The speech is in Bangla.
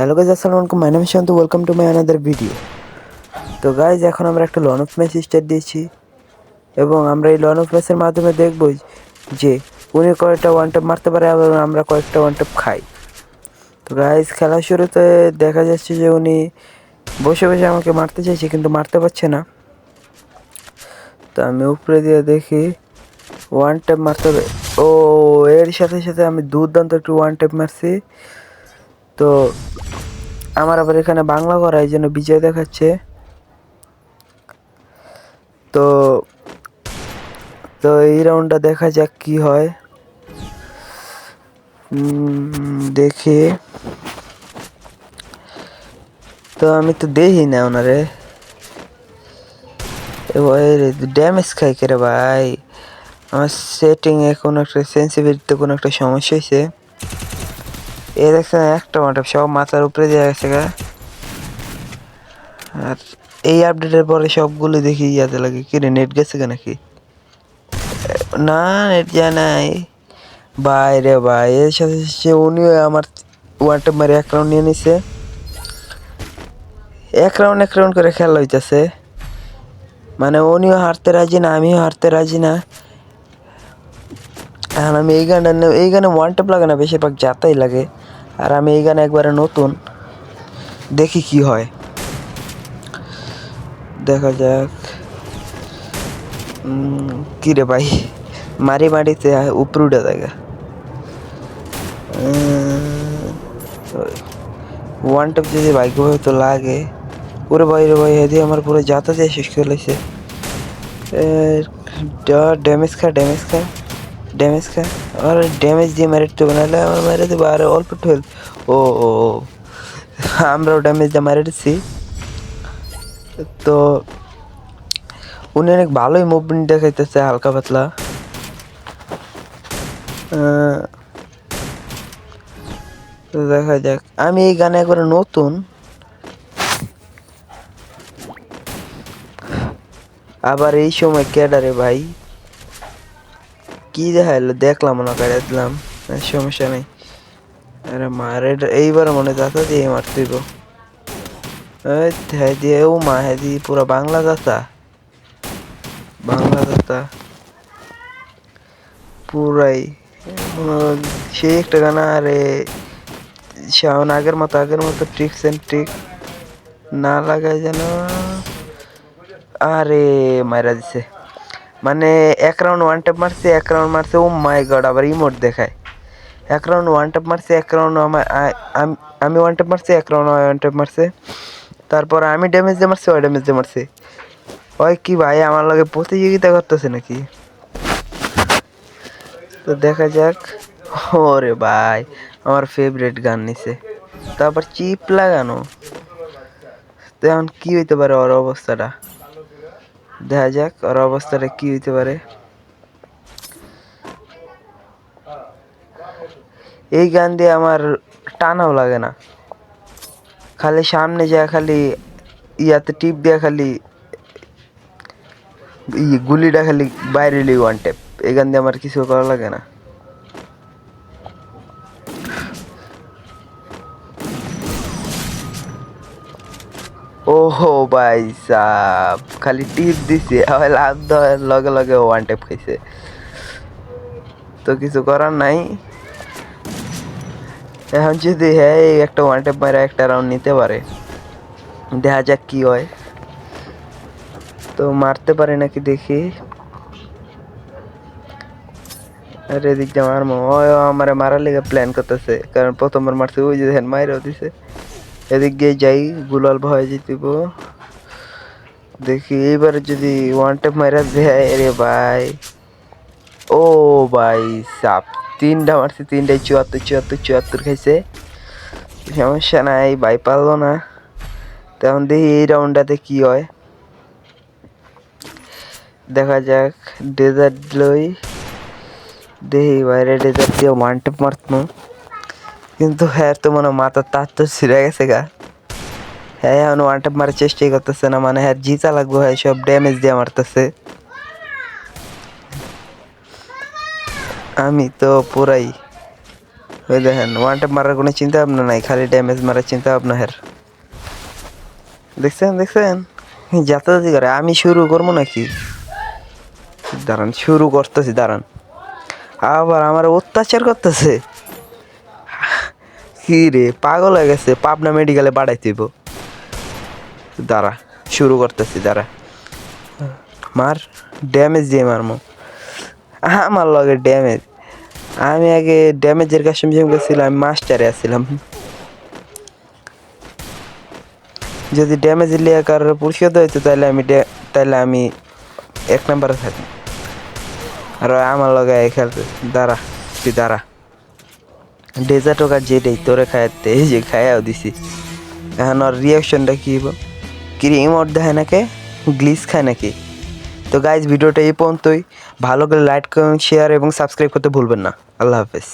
হ্যালো গাইজ আসসালামু আলাইকুম। মাই নাম Shanta welcome to my another video তো গাইজ এখন আমরা একটা লন অফ ম্যাচ স্টার্ট দিয়েছি। এবং আমরা এই লন অফ ম্যাচের মাধ্যমে দেখব যে উনি কয়েকটা ওয়ান ট্যাপ মারতে পারে এবং আমরা কয়েকটা ওয়ান ট্যাপ খাই। তো গাইজ খেলা শুরুতে দেখা যাচ্ছে যে উনি বসে বসে আমাকে মারতে চাইছে, কিন্তু মারতে পারছে না। তো আমি উপরে দিয়ে দেখি ওয়ান ট্যাপ মারতে হবে। ও, এর সাথে সাথে আমি দুর্দান্ত একটু ওয়ান ট্যাপ মারছি। তো আমার আবার এখানে বাংলা করা, এই জন্য বিজয় দেখাচ্ছে। তো তো এই রাউন্ডটা দেখা যাক কি হয়। দেখি। তো আমি তো দেখি না ওনারে। ড্যামেজ খাই কে রে ভাই? আমার সেটিংয়ে কোনো একটা সেন্সিভিটিতে কোনো একটা সমস্যা হয়েছে। এ দেখছেন একটা মাঠে সব মাথার উপরে দেওয়া গেছে গা। আর এই আপডেটের পরে সবগুলো দেখি ইয়াতে লাগে। কি রে নেট গেছে গা নাকি? না নেট যায় নাই। ভাই রে ভাই এর সাথে সে উনিও আমার ওয়ানটা মারে এক রাউন্ড নিয়ে নিছে। এক রাউন্ড এক রাউন্ড করে খেলা হইতেছে। মানে উনিও হারতে রাজি না, আমিও হারতে রাজি না। এখন আমি এই গানটা এই গানে ওয়ান টেপ লাগে না, বেশিরভাগ যাতাই লাগে। আর আমি এই গানে একবারে নতুন। দেখি কি হয়। দেখা যাক। উম, কি রে ভাই? মারি মারিতে উপরে উঠে দেখা। ওয়ান টেপ যদি ভাগ্যভাবে তো লাগে। পুরো ভাই রে ভাই হেদি আমার পুরো যাতা যায় শেষ করে লাগছে ড্যামেজ খা ড্যামেজ খা। ড্যামেজ খা আর ড্যামেজ দিয়ে মেরে বানালে আমার মেরে দেবো আর অল্প ঠেল ও ও। আমরাও ড্যামেজ দিয়ে মেরে তো উনি অনেক ভালোই মুভমেন্ট দেখাইতেছে হালকা পাতলা দেখা যাক আমি এই গানে একবারে নতুন আবার এই সময় ক্যাডারে ভাই কি দেখাইলো? দেখলাম না কাটা দিলাম। সমস্যা নেই। আরে মারে এইবার মনে যাতা দিয়ে মারতে গো এই হ্যাঁ দিয়ে, ও মা হ্যাঁ দিয়ে, পুরো বাংলা যাতা বাংলা যাতা পুরাই সেই একটা গানা, আরে, শাওন আগের মতো আগের মতো ট্রিক্স অ্যান্ড ট্রিক না লাগায় যেন, আরে মারা দিছে। মানে এক রাউন্ড ওয়ান ট্যাপ মারছে, এক রাউন্ড মারছে ও মাই গড আবার ইমোট দেখায়। এক রাউন্ড ওয়ান ট্যাপ মারছে, এক রাউন্ড আমার আমি ওয়ান ট্যাপ মারছি, এক রাউন্ড ওয়ান ট্যাপ মারছে। তারপর আমি ড্যামেজ দিয়ে মারছি ওই ড্যামেজ দিয়ে মারছে। ওই কি ভাই, আমার লগে প্রতিযোগিতা করতেছে নাকি? তো দেখা যাক। ওরে ভাই, আমার ফেভারিট গান নিছে। তারপর চিপ লাগানো। তো এখন কি হইতে পারে ওর অবস্থাটা? দেখা যাক ওর অবস্থাটা কি হইতে পারে। এই গান দিয়ে আমার টানাও লাগে না। খালি সামনে যা খালি ইয়াতে টিপ দেয়া খালি গুলিটা খালি বাইরে লি ওয়ান টেপ এই গান দিয়ে আমার কিছু করা লাগে না। ওহো ভাই সাব, খালি টিপ দিছে, আবার লাভ লগে লগে ওয়ান টেপ খাইছে। তো কিছু করার নাই। এখন যদি হ্যাঁ একটা ওয়ান টেপ মারে একটা রাউন্ড নিতে পারে, দেখা যাক কি হয়। তো মারতে পারে নাকি দেখি। আরে এদিক দিয়ে মারমো। ও আমারে মারার লেগে প্ল্যান করতেছে, কারণ প্রথমবার মারছে, ওই যে দেখেন মাইরাও দিছে। এদিক দিয়ে যাই, গুলাল ভয় জিতিব দেখি, এইবার যদি ওয়ান টেপ মারা দেয় রে ভাই। ও ভাই সাপ, তিনটা মারছে তিনটায় চুয়াত্তর চুয়াত্তর চুয়াত্তর খাইছে। সমস্যা নাই, ভাই পারল না। তেমন দেখি এই রাউন্ডটাতে কি হয়। দেখা যাক ডেজার্ট লই। দেখি বাইরে ডেজার্ট দিয়ে ওয়ান টেপ মারতো কিন্তু হ্যাঁ তো মনে হয় মাথার তার তো ছিঁড়ে গেছে গা। হ্যাঁ এখন ওয়ান টেপ মারার চেষ্টাই করতেছে না মানে হ্যাঁ জিতা লাগবে হ্যাঁ সব ড্যামেজ দিয়ে মারতেছে। আমি তো পুরাই, ওই দেখেন ওয়ান ট্যাপ মারার কোনো চিন্তা ভাবনা নাই, খালি ড্যামেজ মারার চিন্তা ভাবনা হের দেখছেন দেখছেন? যাতায়াতি করে, আমি শুরু করব নাকি? দাঁড়ান, শুরু করতেছি, দাঁড়ান। আবার আমার অত্যাচার করতেছে। কি রে? পাগল হয়ে গেছে। পাবনা মেডিকেলে পাঠাইতে হইব। দাঁড়া, শুরু করতেছি, দাঁড়া। মার ড্যামেজ দিয়ে মারমো। আমার লগে ড্যামেজ আমি আগে ড্যামেজের কাছে গেছিলাম মাস্টারে আসছিলাম যদি ড্যামেজ লিয়ে কারোর পরিশোধ হইতো, তাহলে আমি তাহলে আমি এক নম্বরে থাকি আর আমার লগে খেলতে দাঁড়া, তুই দাঁড়া। ডেজার্ট যে যেটাই তোরে খায়াতে এই যে খায়াও দিছি এখন ওর রিয়াকশনটা কী হইব ক্রিম ওর দেখায় নাকি গ্লিস খায় নাকি তো গাইজ ভিডিওটা এই পর্যন্তই ভালো করে লাইক কমেন্ট শেয়ার এবং সাবস্ক্রাইব করতে ভুলবেন না আল্লাহ হাফেজ